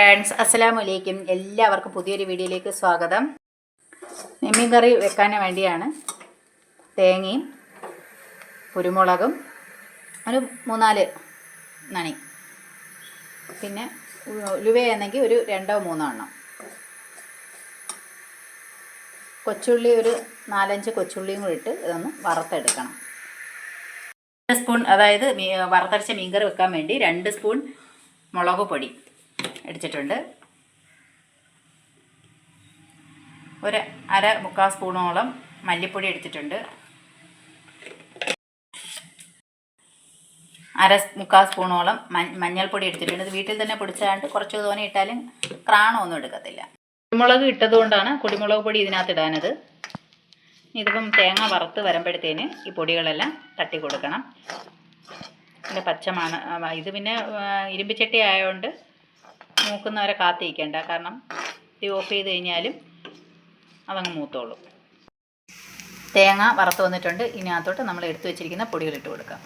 Friends അസ്സലാമു അലൈക്കും എല്ലാവർക്കും പുതിയൊരു വീഡിയോയിലേക്ക് സ്വാഗതം. നെമ്മീൻ കറി വെക്കാൻ വേണ്ടിയാണ് തേങ്ങയും കുരുമുളകും ഒരു മൂന്നാൽ നണി പിന്നെ ഉലുവയാണെങ്കിൽ ഒരു രണ്ടോ മൂന്നോ എണ്ണം. കൊച്ചുള്ളി ഒരു നാലഞ്ച് കൊച്ചുള്ളിയും കൂടി ഇട്ട് ഇതൊന്ന് വറുത്തെടുക്കണം. സ്പൂൺ അതായത് വറുത്തരച്ച മീൻകറി വെക്കാൻ വേണ്ടി രണ്ട് സ്പൂൺ മുളക് പൊടി. എടുത്തിട്ടുണ്ട്. ഒരു അര മുക്കാൽ സ്പൂണോളം മല്ലിപ്പൊടി എടുത്തിട്ടുണ്ട്. അര മുക്കാൽ സ്പൂണോളം മഞ്ഞൾപ്പൊടി എടുത്തിട്ടുണ്ട്. ഇത് വീട്ടിൽ തന്നെ പൊടിച്ചാണ്ട് കുറച്ച് തോനെ ഇട്ടാലും ക്രാണമൊന്നും എടുക്കത്തില്ല. കുരുമുളക് ഇട്ടതുകൊണ്ടാണ് കുരുമുളക് പൊടി ഇതിനകത്ത് ഇടാനത്. ഇതിപ്പം തേങ്ങ വറുത്ത് വരുമ്പോഴത്തേന് ഈ പൊടികളെല്ലാം തട്ടി കൊടുക്കണം. പിന്നെ പച്ചമാണ് ഇത് പിന്നെ ഇരുമ്പിച്ചട്ടി ആയതുകൊണ്ട് മൂക്കുന്നവരെ കാത്തിരിക്കേണ്ട. കാരണം തീ ഓഫ് ചെയ്ത് കഴിഞ്ഞാലും അതങ്ങ് മൂത്തോളൂ. തേങ്ങ വറുത്ത് വന്നിട്ടുണ്ട്. ഇതിനകത്തോട്ട് നമ്മൾ എടുത്തു വെച്ചിരിക്കുന്ന പൊടികൾ ഇട്ട് കൊടുക്കാം.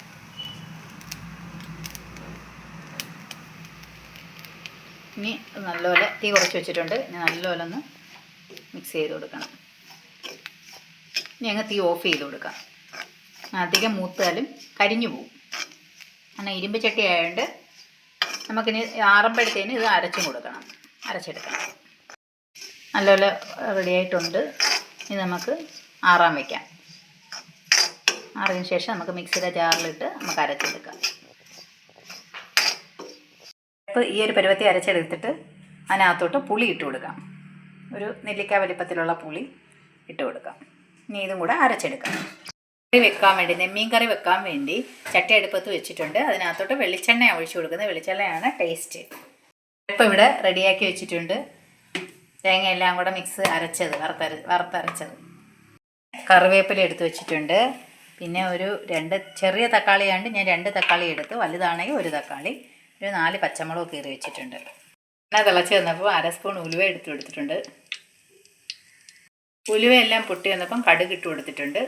ഇനി നല്ലപോലെ തീ കുറച്ച് വെച്ചിട്ടുണ്ട്. ഇനി നല്ലപോലെ ഒന്ന് മിക്സ് ചെയ്ത് കൊടുക്കണം. ഇനി അങ്ങ് തീ ഓഫ് ചെയ്ത് കൊടുക്കാം. അധികം മൂത്താലും കരിഞ്ഞു പോകും. കാരണം ഇരുമ്പ് ചട്ടി ആയതുകൊണ്ട് നമുക്കിനി ആറുമ്പോഴത്തേന് ഇത് അരച്ചും കൊടുക്കണം. അരച്ചെടുക്കണം. നല്ലപോലെ റെഡി ആയിട്ടുണ്ട്. ഇത് നമുക്ക് ആറാൻ വയ്ക്കാം ആറിന് ശേഷം നമുക്ക് മിക്സിയുടെ ജാറിലിട്ട് നമുക്ക് അരച്ചെടുക്കാം. ഇപ്പോൾ ഈ ഒരു പരുവത്തി അരച്ചെടുത്തിട്ട് അതിനകത്തോട്ട് പുളി ഇട്ട് കൊടുക്കാം. ഒരു നെല്ലിക്ക വലിപ്പത്തിലുള്ള പുളി ഇട്ട് കൊടുക്കാം. ഇനി ഇതും കൂടെ അരച്ചെടുക്കാം. കറി വെക്കാൻ വേണ്ടി നെമ്മീൻ കറി വെക്കാൻ വേണ്ടി ചട്ടി അടുപ്പത്ത് വെച്ചിട്ടുണ്ട്. അതിനകത്തോട്ട് വെളിച്ചെണ്ണ ഒഴിച്ചു കൊടുക്കുന്നത്. വെളിച്ചെണ്ണയാണ് ടേസ്റ്റ് ഇപ്പം ഇവിടെ റെഡിയാക്കി വെച്ചിട്ടുണ്ട്. തേങ്ങയെല്ലാം കൂടെ മിക്സ് അരച്ചത് വറുത്തര വറുത്തരച്ചത്. കറിവേപ്പില എടുത്ത് വെച്ചിട്ടുണ്ട്. പിന്നെ ഒരു രണ്ട് ചെറിയ തക്കാളിയാണ്ട് ഞാൻ രണ്ട് തക്കാളി എടുത്തു. വലുതാണെങ്കിൽ ഒരു തക്കാളി ഒരു നാല് പച്ചമുളക് കീറി വെച്ചിട്ടുണ്ട്. എണ്ണ തിളച്ച് വന്നപ്പോൾ അര സ്പൂൺ ഉലുവ എടുത്ത് കൊടുത്തിട്ടുണ്ട്. ഉലുവയെല്ലാം പൊട്ടി വന്നപ്പം കടുക് ഇട്ട് കൊടുത്തിട്ടുണ്ട്.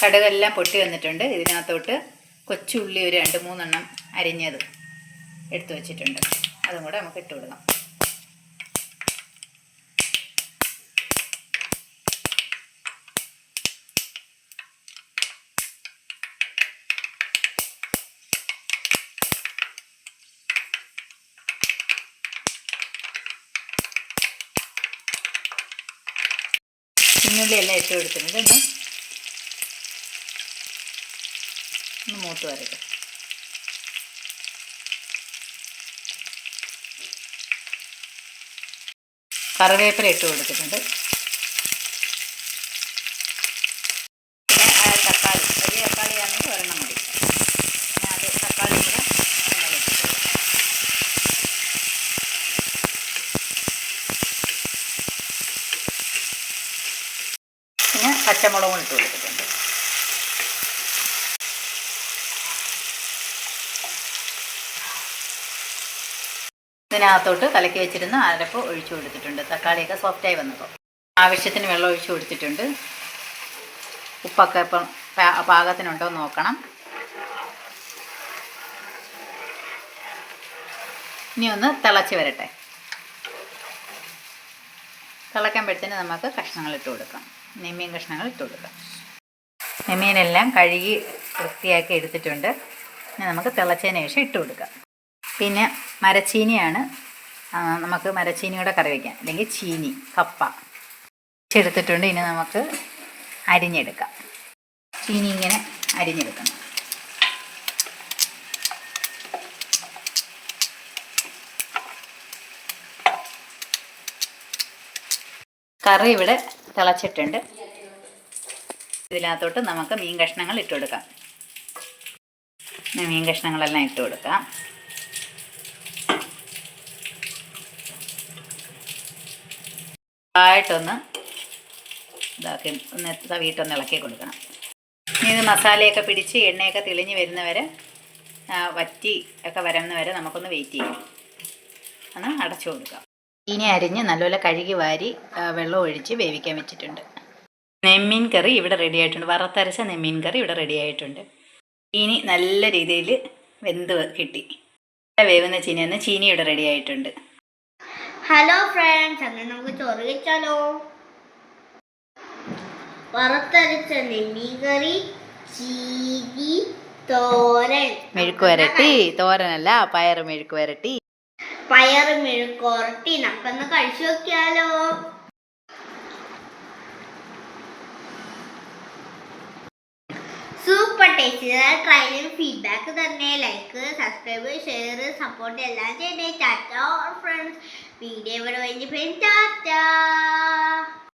കടുകെല്ലാം പൊട്ടി വന്നിട്ടുണ്ട്. ഇതിനകത്തോട്ട് കൊച്ചുള്ളി ഒരു രണ്ട് മൂന്നെണ്ണം അരിഞ്ഞത് എടുത്തു വച്ചിട്ടുണ്ട്. അതും കൂടെ നമുക്ക് ഇട്ട് കൊടുക്കാം. ഉള്ളിയെല്ലാം ഇട്ട് കൊടുത്തിട്ടുണ്ട് ഒന്ന് ഒന്ന് മൂത്ത് വരട്ടെ. കറിവേപ്പില ഇട്ട് കൊടുത്തിട്ടുണ്ട്. തക്കാളി വലിയ തക്കാളിയാണെങ്കിൽ ഒരെണ്ണം മതി. അത് തക്കാളി. പിന്നെ പച്ചമുളകും ഇട്ട് കൊടുത്തിട്ടുണ്ട്. ഇതിനകത്തോട്ട് കലക്കി വെച്ചിരുന്ന അരപ്പ് ഒഴിച്ചു കൊടുത്തിട്ടുണ്ട്. തക്കാളിയൊക്കെ സോഫ്റ്റായി വന്നപ്പോൾ ആവശ്യത്തിന് വെള്ളം ഒഴിച്ചു കൊടുത്തിട്ടുണ്ട്. ഉപ്പൊക്കെ ഇപ്പം പാകത്തിനുണ്ടോ നോക്കണം. ഇനി ഒന്ന് തിളച്ച് വരട്ടെ. തിളയ്ക്കുമ്പോഴത്തേന് നമുക്ക് കഷ്ണങ്ങൾ ഇട്ട് കൊടുക്കാം. നെമ്മീൻ കഷ്ണങ്ങൾ ഇട്ട് കൊടുക്കാം. നെമ്മീനെല്ലാം കഴുകി വൃത്തിയാക്കി എടുത്തിട്ടുണ്ട്. ഇനി നമുക്ക് തിളച്ചതിന് ശേഷം ഇട്ട് കൊടുക്കാം. പിന്നെ മരച്ചീനിയാണ്. നമുക്ക് മരച്ചീനിയുടെ കറി വയ്ക്കാം അല്ലെങ്കിൽ ചീനി കപ്പ. ചെടുത്തിട്ടുണ്ട് ഇനി നമുക്ക് അരിഞ്ഞെടുക്കാം. ചീനി ഇങ്ങനെ അരിഞ്ഞെടുക്കണം കറി ഇവിടെ തിളച്ചിട്ടുണ്ട്. ഇതിനകത്തോട്ട് നമുക്ക് മീൻ കഷ്ണങ്ങൾ ഇട്ട് കൊടുക്കാം. ഇനി മീൻ കഷ്ണങ്ങളെല്ലാം ഇട്ട് കൊടുക്കാം. ആയിട്ടൊന്ന് ഇതാക്കി ഒന്ന് തവിയിട്ടൊന്ന് ഇളക്കി കൊടുക്കണം. ഇനി ഇത് മസാലയൊക്കെ പിടിച്ച് എണ്ണയൊക്കെ തെളിഞ്ഞ് വരുന്നവരെ വറ്റി ഒക്കെ വരുന്ന വരെ നമുക്കൊന്ന് വെയിറ്റ് ചെയ്യാം. ഒന്ന് അടച്ചു കൊടുക്കാം. ഇനി അരിഞ്ഞ് നല്ലപോലെ കഴുകി വാരി വെള്ളം ഒഴിച്ച് വേവിക്കാൻ വെച്ചിട്ടുണ്ട്. നെമ്മീൻ കറി ഇവിടെ റെഡി ആയിട്ടുണ്ട്. വറുത്തരച്ച നെമ്മീൻ കറി ഇവിടെ റെഡി ആയിട്ടുണ്ട്. ഇനി നല്ല രീതിയിൽ വെന്ത് കിട്ടി. വേവുന്ന ചീനിയെന്ന് ചീനി ഇവിടെ റെഡി ആയിട്ടുണ്ട്. ഹലോ ഫ്രണ്ട്സ് അങ്ങനെ നമുക്ക് ചോറ് കഴിച്ചാലോ? വറുത്തരച്ച നെല്ലിക്കറി കറി ചീനി തോരൻ. മെഴുക്ക് വരട്ടി തോരനല്ല പയറ് മെഴുക്ക് വരട്ടി. പയറ് മെഴുക്കോരട്ടി നമുക്കൊന്ന് കഴിച്ചു നോക്കിയാലോ? സൂപ്പർ ടേസ്റ്റ് ട്രൈലും ഫീഡ്ബാക്ക് തന്നെ. ലൈക്ക് സബ്സ്ക്രൈബ് ഷെയർ സപ്പോർട്ട് എല്ലാം ചെയ്യണേ ടാറ്റ ഫ്രണ്ട്സ് വീഡിയോ ഇവിടെ കഴിഞ്ഞ് ടാറ്റ.